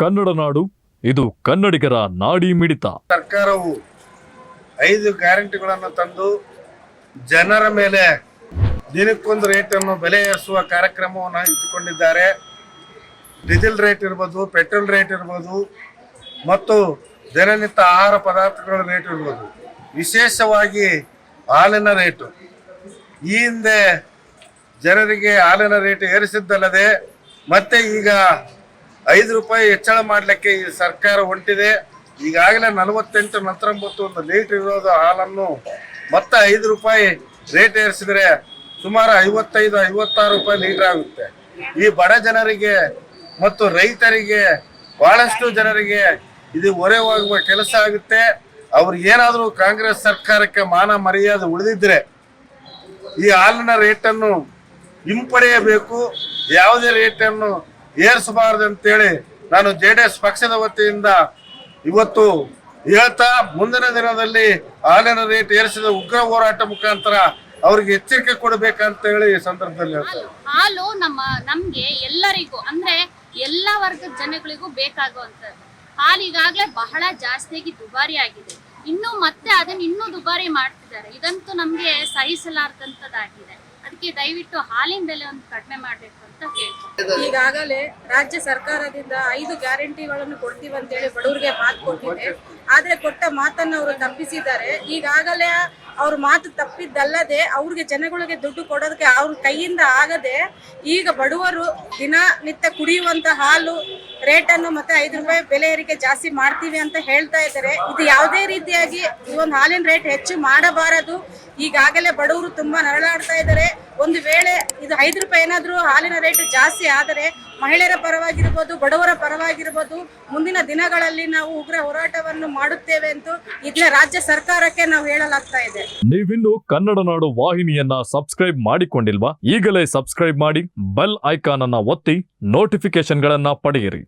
ಕನ್ನಡ ನಾಡು, ಇದು ಕನ್ನಡಿಗರ ನಾಡಿ ಮಿಡಿತ. ಸರ್ಕಾರವು ಐದು ಗ್ಯಾರಂಟಿಗಳನ್ನು ತಂದು ಜನರ ಮೇಲೆ ದಿನಕ್ಕೊಂದು ರೇಟನ್ನು ಬೆಲೆ ಏರಿಸುವ ಕಾರ್ಯಕ್ರಮವನ್ನು ಇಟ್ಟುಕೊಂಡಿದ್ದಾರೆ. ಡೀಸೆಲ್ ರೇಟ್ ಇರ್ಬೋದು, ಪೆಟ್ರೋಲ್ ರೇಟ್ ಇರ್ಬೋದು, ಮತ್ತು ದಿನನಿತ್ಯ ಆಹಾರ ಪದಾರ್ಥಗಳ ರೇಟ್ ಇರ್ಬೋದು. ವಿಶೇಷವಾಗಿ ಹಾಲಿನ ರೇಟು. ಈ ಹಿಂದೆ ಜನರಿಗೆ ಹಾಲಿನ ರೇಟ್ ಏರಿಸಿದ್ದಲ್ಲದೆ ಮತ್ತೆ ಈಗ ಐದು ರೂಪಾಯಿ ಹೆಚ್ಚಳ ಮಾಡಲಿಕ್ಕೆ ಈ ಸರ್ಕಾರ ಹೊಂಟಿದೆ. ಈಗಾಗಲೇ ನಲವತ್ತೆಂಟು, ನಲವತ್ತೊಂಬತ್ತು ಒಂದು ಲೀಟರ್ ಇರೋದು ಹಾಲನ್ನು ಮತ್ತೆ ಐದು ರೂಪಾಯಿ ರೇಟ್ ಏರಿಸಿದ್ರೆ ಸುಮಾರು ಐವತ್ತೈದು, ಐವತ್ತಾರು ರೂಪಾಯಿ ಲೀಟರ್ ಆಗುತ್ತೆ. ಈ ಬಡ ಜನರಿಗೆ ಮತ್ತು ರೈತರಿಗೆ ಬಹಳಷ್ಟು ಜನರಿಗೆ ಇದು ಹೊರೆ ಹೋಗುವ ಕೆಲಸ ಆಗುತ್ತೆ. ಅವ್ರಿಗೆ ಏನಾದರೂ ಕಾಂಗ್ರೆಸ್ ಸರ್ಕಾರಕ್ಕೆ ಮಾನ ಮರ್ಯಾದೆ ಉಳಿದಿದ್ರೆ ಈ ಹಾಲಿನ ರೇಟನ್ನು ಹಿಂಪಡೆಯಬೇಕು. ಯಾವುದೇ ರೇಟನ್ನು ಏರಿಸಬಾರದು ಅಂತೇಳಿ ನಾನು ಜೆ ಡಿ ಎಸ್ ಪಕ್ಷದ ವತಿಯಿಂದ ಇವತ್ತು ಹೇಳ್ತಾ ಮುಂದಿನ ದಿನದಲ್ಲಿ ಹಾಲಿನ ರೇಟ್ ಏರಿಸಿದ ಉಗ್ರ ಹೋರಾಟ ಮುಖಾಂತರ ಅವ್ರಿಗೆ ಎಚ್ಚರಿಕೆ ಕೊಡಬೇಕಂತ ಹೇಳಿ ಈ ಸಂದರ್ಭದಲ್ಲಿ ಹಾಲು ನಮ್ಮ, ನಮ್ಗೆ ಎಲ್ಲರಿಗೂ, ಅಂದ್ರೆ ಎಲ್ಲ ವರ್ಗದ ಜನಗಳಿಗೂ ಬೇಕಾಗುವಂತದ್ದು ಹಾಲು ಈಗಾಗಲೇ ಬಹಳ ಜಾಸ್ತಿಯಾಗಿ ದುಬಾರಿ ಆಗಿದೆ. ಇನ್ನು ಮತ್ತೆ ಅದನ್ನ ಇನ್ನೂ ದುಬಾರಿ ಮಾಡ್ತಿದ್ದಾರೆ. ಇದಂತೂ ನಮ್ಗೆ ಸಹಿಸಲಾರ್ದಂತದ್ದಾಗಿದೆ. ಅದಕ್ಕೆ ದಯವಿಟ್ಟು ಹಾಲಿನ ಒಂದು ಕಡಿಮೆ ಮಾಡಬೇಕು ಅಂತ ಹೇಳ್ತಾರೆ ಈಗಾಗಲೇ ರಾಜ್ಯ ಸರ್ಕಾರದಿಂದ ಐದು ಗ್ಯಾರಂಟಿಗಳನ್ನು ಕೊಡ್ತೀವಿ ಅಂತ ಹೇಳಿ ಬಡವರಿಗೆ ಮಾತು ಕೊಟ್ಟಿದೆ. ಆದ್ರೆ ಕೊಟ್ಟ ಮಾತನ್ನು ಅವರು ತಪ್ಪಿಸಿದ್ದಾರೆ. ಈಗಾಗಲೇ ಅವ್ರ ಮಾತು ತಪ್ಪಿದ್ದಲ್ಲದೆ ಅವ್ರಿಗೆ ಜನಗಳಿಗೆ ದುಡ್ಡು ಕೊಡೋದಕ್ಕೆ ಅವ್ರ ಕೈಯಿಂದ ಆಗದೆ ಈಗ ಬಡವರು ದಿನನಿತ್ಯ ಕುಡಿಯುವಂತ ಹಾಲು ರೇಟನ್ನು ಮತ್ತೆ ಐದು ರೂಪಾಯಿ ಬೆಲೆ ಏರಿಕೆ ಜಾಸ್ತಿ ಮಾಡ್ತೀವಿ ಅಂತ ಹೇಳ್ತಾ ಇದ್ದಾರೆ. ಇದು ಯಾವುದೇ ರೀತಿಯಾಗಿ ಈ ಒಂದು ಹಾಲಿನ ರೇಟ್ ಹೆಚ್ಚು ಮಾಡಬಾರದು. ಈಗಾಗಲೇ ಬಡವರು ತುಂಬಾ ನರಳಾಡ್ತಾ ಇದ್ದಾರೆ. ಒಂದು ವೇಳೆ ಇದು ಐದು ರೂಪಾಯಿ ಏನಾದರೂ ಹಾಲಿನ ರೇಟ್ ಜಾಸ್ತಿ ಆದರೆ ಮಹಿಳೆಯರ ಪರವಾಗಿರ್ಬೋದು, ಬಡವರ ಪರವಾಗಿರ್ಬೋದು, ಮುಂದಿನ ದಿನಗಳಲ್ಲಿ ನಾವು ಉಗ್ರ ಹೋರಾಟವನ್ನು ಮಾಡುತ್ತೇವೆ ಅಂತ ಇದನ್ನ ರಾಜ್ಯ ಸರ್ಕಾರಕ್ಕೆ ನಾವು ಹೇಳಲಾಗ್ತಾ ಇದೆ. ನೀವಿನ್ನು ಕನ್ನಡ ನಾಡು ವಾಹಿನಿಯನ್ನ ಸಬ್ಸ್ಕ್ರೈಬ್ ಮಾಡಿಕೊಂಡಿಲ್ವಾ? ಈಗಲೇ ಸಬ್ಸ್ಕ್ರೈಬ್ ಮಾಡಿ, ಬೆಲ್ ಐಕಾನ್ ಅನ್ನ ಒತ್ತಿ ನೋಟಿಫಿಕೇಶನ್ಗಳನ್ನ ಪಡೆಯಿರಿ.